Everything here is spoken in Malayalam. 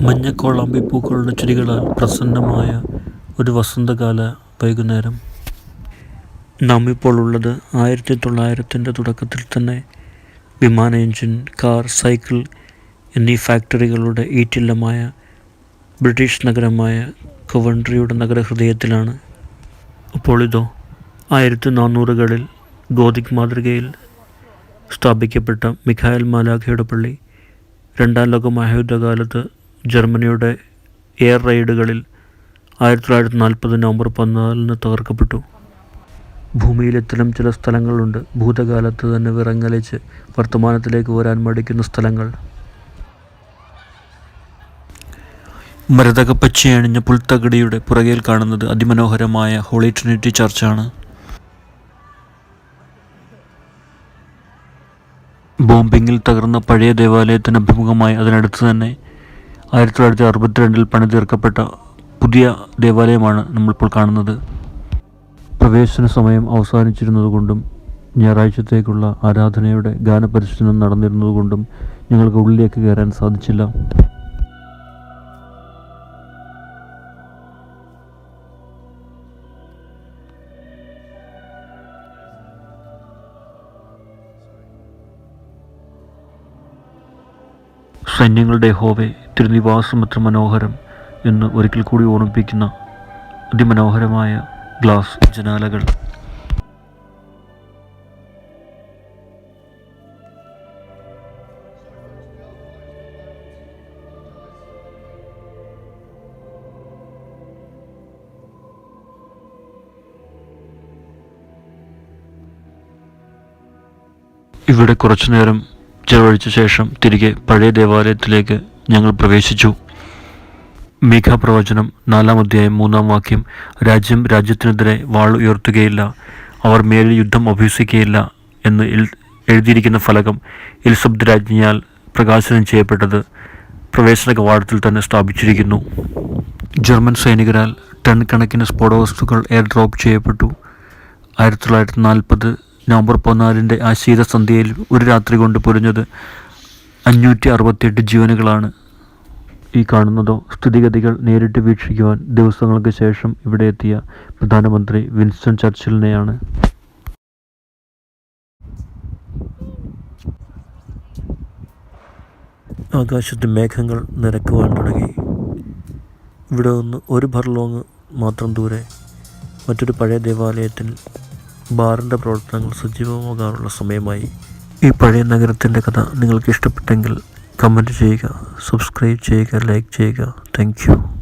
മഞ്ഞക്കോളാമ്പി പൂക്കളുടെ ചെടികളാൽ പ്രസന്നമായ ഒരു വസന്തകാല വൈകുന്നേരം. നാം ഇപ്പോൾ ഉള്ളത് ആയിരത്തി തൊള്ളായിരത്തിന്റെ തുടക്കത്തിൽ തന്നെ വിമാന എഞ്ചിൻ കാർ സൈക്കിൾ എന്നീ ഫാക്ടറികളുടെ ഈറ്റില്ലമായ ബ്രിട്ടീഷ് നഗരമായ കൊവൻട്രിയുടെ നഗരഹൃദയത്തിലാണ്. ഇതോ ആയിരത്തി നാനൂറുകളിൽ ഗോതിക് മാതൃകയിൽ സ്ഥാപിക്കപ്പെട്ട മിഖായൽ മാലാഖയുടെ പള്ളി രണ്ടാം ലോക മഹായുദ്ധകാലത്ത് ജർമ്മനിയുടെ എയർ റെയ്ഡുകളിൽ ആയിരത്തി തൊള്ളായിരത്തി നാൽപ്പത് നവംബർ പതിനാലിന് തകർക്കപ്പെട്ടു. ഭൂമിയിൽ ഇത്തരം ചില സ്ഥലങ്ങളുണ്ട്. ഭൂതകാലത്ത് തന്നെ വിറങ്ങലിച്ച് വർത്തമാനത്തിലേക്ക് വരാൻ മടിക്കുന്ന സ്ഥലങ്ങൾ. മരതകപ്പച്ചയണിഞ്ഞ പുൽത്തകടിയുടെ പുറകിൽ കാണുന്നത് അതിമനോഹരമായ ഹോളി ട്രിനിറ്റി ചർച്ചാണ്. ബോംബിങ്ങിൽ തകർന്ന പഴയ ദേവാലയത്തിന് അഭിമുഖമായി അതിനടുത്ത് തന്നെ ആയിരത്തി തൊള്ളായിരത്തി അറുപത്തിരണ്ടിൽ പണിതീർക്കപ്പെട്ട പുതിയ ദേവാലയമാണ് നമ്മളിപ്പോൾ കാണുന്നത്. പ്രവേശന സമയം അവസാനിച്ചിരുന്നതുകൊണ്ടും ഞായറാഴ്ചത്തേക്കുള്ള ആരാധനയുടെ ഗാനപരിശീലനം നടന്നിരുന്നതുകൊണ്ടും ഞങ്ങൾക്ക് ഉള്ളിലേക്ക് കയറാൻ സാധിച്ചില്ല. സൈന്യങ്ങളുടെ ഹോവെ തിരുനിവാസം എത്ര മനോഹരം എന്ന് ഒരിക്കൽ കൂടി ഓർമ്മിപ്പിക്കുന്ന അതിമനോഹരമായ ഗ്ലാസ് ജനാലകൾ. ഇവിടെ കുറച്ചു നേരം ചെലവഴിച്ച ശേഷം തിരികെ പഴയ ദേവാലയത്തിലേക്ക് ഞങ്ങൾ പ്രവേശിച്ചു. മീഖ പ്രവചനം നാലാം അധ്യായം മൂന്നാം വാക്യം രാജ്യം രാജ്യത്തിനെതിരെ വാൾ ഉയർത്തുകയില്ല അവർ മേലിൽ യുദ്ധം അഭ്യസിക്കുകയില്ല എന്ന് എഴുതിയിരിക്കുന്ന ഫലകം എലിസബത്ത് രാജ്ഞിയാൽ പ്രകാശനം ചെയ്യപ്പെട്ടത് പ്രവേശന കവാടത്തിൽ തന്നെ സ്ഥാപിച്ചിരിക്കുന്നു. ജർമ്മൻ സൈനികരാൽ ടൺ കണക്കിന് സ്ഫോടവസ്തുക്കൾ എയർ ഡ്രോപ്പ് ചെയ്യപ്പെട്ടു. ആയിരത്തി തൊള്ളായിരത്തി നാൽപ്പത് നവംബർ പതിനാലിന്റെ ആ ശീതസന്ധ്യയിൽ ഒരു രാത്രി കൊണ്ട് പൊരിഞ്ഞത് അഞ്ഞൂറ്റി അറുപത്തിയെട്ട് ജീവനുകളാണ്. ഈ കാണുന്നതോ സ്ഥിതിഗതികൾ നേരിട്ട് വീക്ഷിക്കുവാൻ ദിവസങ്ങൾക്ക് ശേഷം ഇവിടെ എത്തിയ പ്രധാനമന്ത്രി വിൻസ്റ്റൺ ചർച്ചിലിനെയാണ്. ആകാശത്ത് മേഘങ്ങൾ നിരക്കുവാൻ തുടങ്ങി. ഇവിടെ നിന്ന് ഒരു ഭർലോങ് മാത്രം ദൂരെ മറ്റൊരു പഴയ ദേവാലയത്തിൽ ബാറിന്റെ പ്രവർത്തനങ്ങൾ സജീവമാകാനുള്ള സമയമായി. ഈ പഴയ നഗരത്തിന്റെ കഥ നിങ്ങൾക്ക് ഇഷ്ടപ്പെട്ടെങ്കിൽ കമന്റ് ചെയ്യുക സബ്സ്ക്രൈബ് ചെയ്യുക ലൈക്ക് ചെയ്യുക. താങ്ക്